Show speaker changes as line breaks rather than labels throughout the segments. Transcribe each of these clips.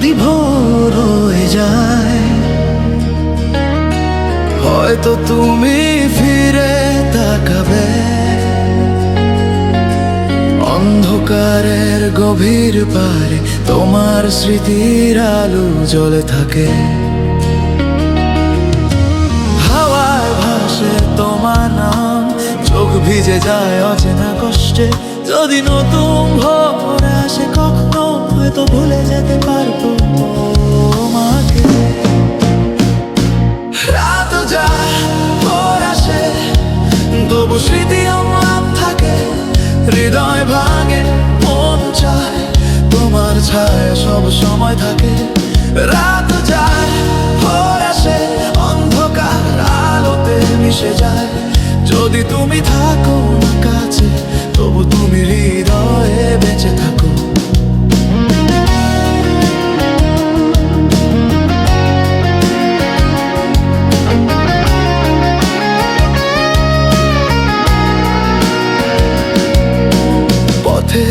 যদি ভোর হয়ে যায়, হয়তো তুমি ফিরে তাকাবে। অন্ধকারের গভীর পারে তোমার স্মৃতির আলু জ্বলে থাকে। হাওয়ায় ভাসে তোমার নাম, চোখ ভিজে যায় অচেনা কষ্টে। যদি নতুন ভোর আসে কখনো হয়তো ভুলে যেতে পারব তোমাকে। রাত যায়, ভোর আসে স্মৃতি অম্লান থাকে, হৃদয় ভাঙে, মন চায়, তোমার ছায়া সব সময় থাকে। রাত যায়, ভোর আসে, অন্ধকার আলোতে মিশে যায়।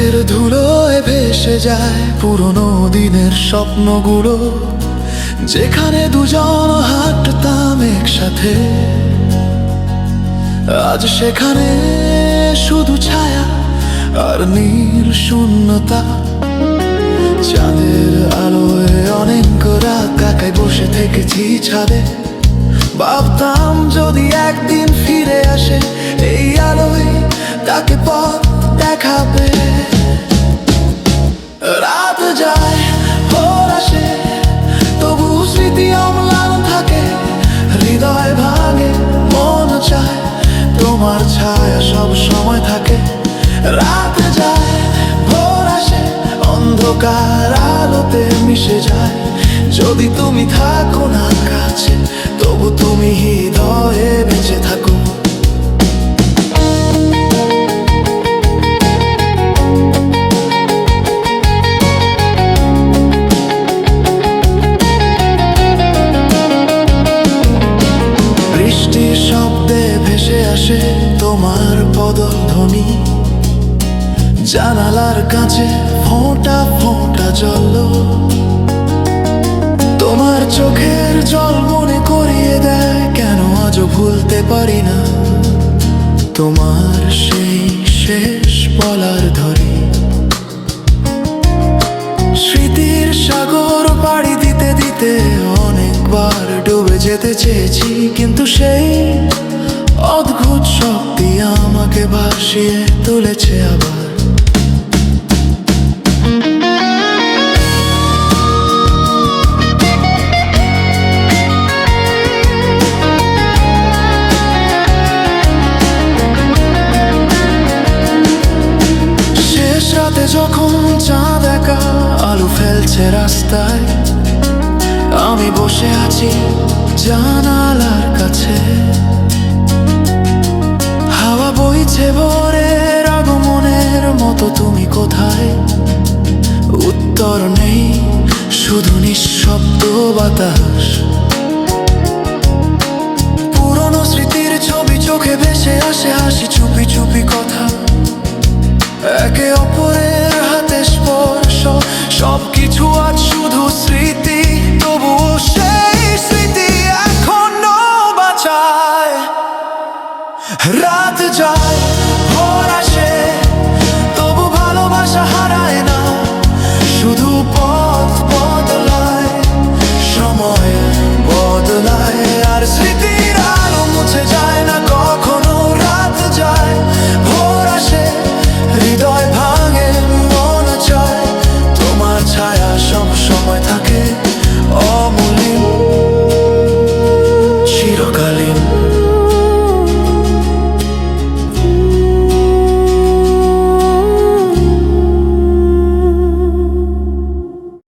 পথের ধুলোয় ভেসে যায় পুরনো দিনের স্বপ্নগুলো। যেখানে দুজন হাঁটতাম একসাথে। আজ সেখানে শুধু ছায়া আর নীল শূন্যতা। চাঁদের আলোয় অনেক রাত কাকায় বসে থেকেছি ছাদে। ভাবতাম যদি একদিন ফিরে আসে সব সময় থাকে। রাত যায়, ভোর আসে, অন্ধকার আলোতে মিশে যায়। যদি তুমি থাকো না কাছে, তবু তুমি হৃদয়ে বেঁচে থাকো। বৃষ্টির শব্দে ভেসে আসে। তোমার পদধ্বনি। জানালার কাছে ফোঁটা ফোঁটা জল। তোমার চোখের জল মনে করিয়ে দেয়, কেন আজও ভুলতে পারি না? তোমার সেই শেষ বলার ধরে স্মৃতির সাগর পাড়ি দিতে দিতে অনেকবার ডুবে যেতে চেয়েছি, কিন্তু সেই অদ্ভুত শক্তি আমাকে ভাসিয়ে তুলেছে আবার। রাতে যখন চাঁদ একা আলো ফেলছে রাস্তায়, আমি বসে আছি জানালার কাছে। আছে বরের আগমনের মতো তুমি কোথায়? উত্তর নেই, শুধু নিঃশব্দ বাতাস। পুরনো স্মৃতির ছবি চোখে ভেসে আসে হাসি, চুপি চুপি কথা। একে অপরের হাতে স্পর্শ, সবকিছু আজ শুধু স্মৃতি, তবুও সেই স্মৃতি এখনও বাঁচায়। রা